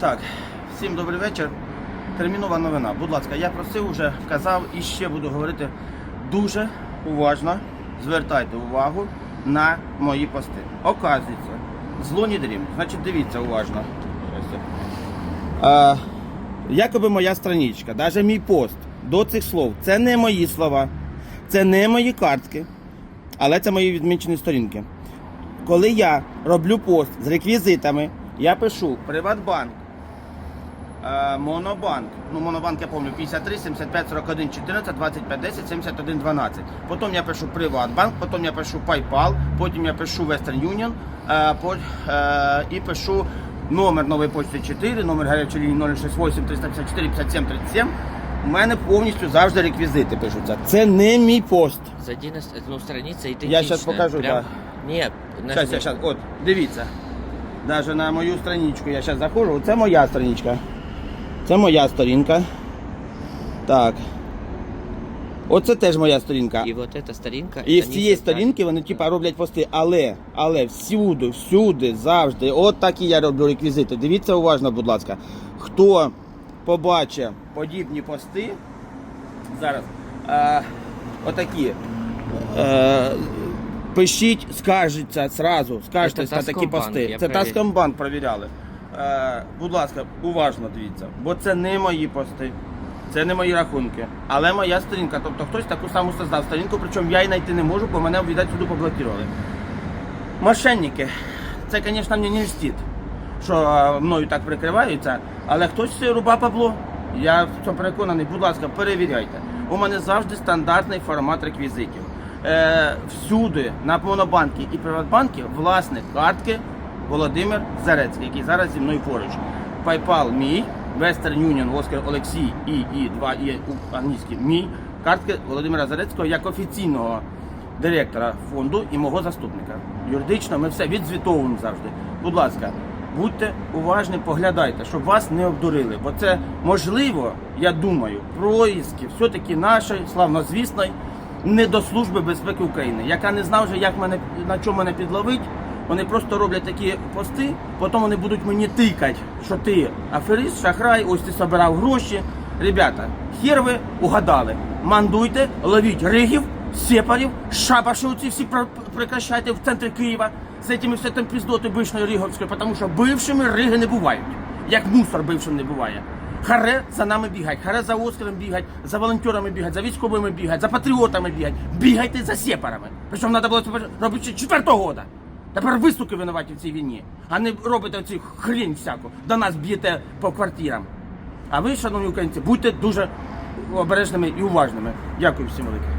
Так, всім добрий вечір. Термінова новина. Будь ласка, я просив уже, вказав і ще буду говорити дуже уважно. Звертайте увагу на мої пости. Оказується, зло дрім. Значить, дивіться уважно. А, якоби моя страничка, навіть мій пост до цих слов, це не мої слова, це не мої картки, але це мої відмічені сторінки. Коли я роблю пост з реквізитами, я пишу Приватбанк, Монобанк. Ну, Монобанк я пам'ятаю 53, 75, 41, 14, 25, 10, 71, 12. Потім я пишу Приватбанк, потім я пишу PayPal, потім я пишу Western Union е, е, і пишу номер нової почти 4, номер гарячої лінії 068 354 57 37. У мене повністю завжди реквізити пишуться. Це не мій пост. Зайди на ст- ну, страница идентичная. Я щас покажу, Прям... Щас, нажми. щас, щас. От, дивіться. Даже на мою страничку я зараз заходжу. Це моя страничка. Це моя сторінка. Так. Оце теж моя сторінка. И вот эта старинка. І з цієї сторінки вони типа роблять пости, але, але всюди, всюди, завжди, от так і я роблю реквізити. Дивіться уважно, будь ласка. Хто побачить подібні пости, зараз, е, отакі, е, пишіть, скажіться зразу, скажете на такі пости. Це. Таскомбанк провіряли. Е, будь ласка, уважно дивіться, бо це не мої пости. Це не мої рахунки, але моя сторінка. Тобто хтось таку саму создав сторінку, причому я її знайти не можу, бо мене віддать сюди поблокували. Мошенники. Це, звісно, мені не льстить, що е, мною так прикриваються, але хтось руба Пабло. Я в цьому переконаний, будь ласка, перевіряйте. У мене завжди стандартний формат реквізитів. Е, всюди, на Монобанкі і Приватбанкі, власник картки Володимир Зарецький, який зараз зі мною поруч. PayPal мій, Western Union, Оскар Олексій і, і 2 і англійський мій. Картки Володимира Зарецького як офіційного директора фонду і мого заступника. Юридично ми все відзвітовуємо завжди. Будь ласка, будьте уважні, поглядайте, щоб вас не обдурили. Бо це можливо, я думаю, проїзки все-таки нашої славнозвісної не до Служби безпеки України, яка не знав вже, як мене на чому мене підловить. Вони просто роблять такі пости, потім вони будуть мені тикати, що ти аферист, шахрай, ось ти собирав гроші. Ребята, хер ви угадали. Мандуйте, ловіть ригів, сепарів, шабаші оці всі прекращайте в центрі Києва з цими все там піздоти бившої Риговської, тому що бившими риги не бувають. Як мусор бившим не буває. Харе за нами бігать, харе за Оскаром бігать, за волонтерами бігать, за військовими бігать, за патріотами бігать. Бігайте за сепарами. Причому треба було це робити ще четвертого года. Тепер ви, суки, винуваті в цій війні, а не робите цю хрінь всяку. До нас б'єте по квартирам. А ви, шановні українці, будьте дуже обережними і уважними. Дякую всім велике.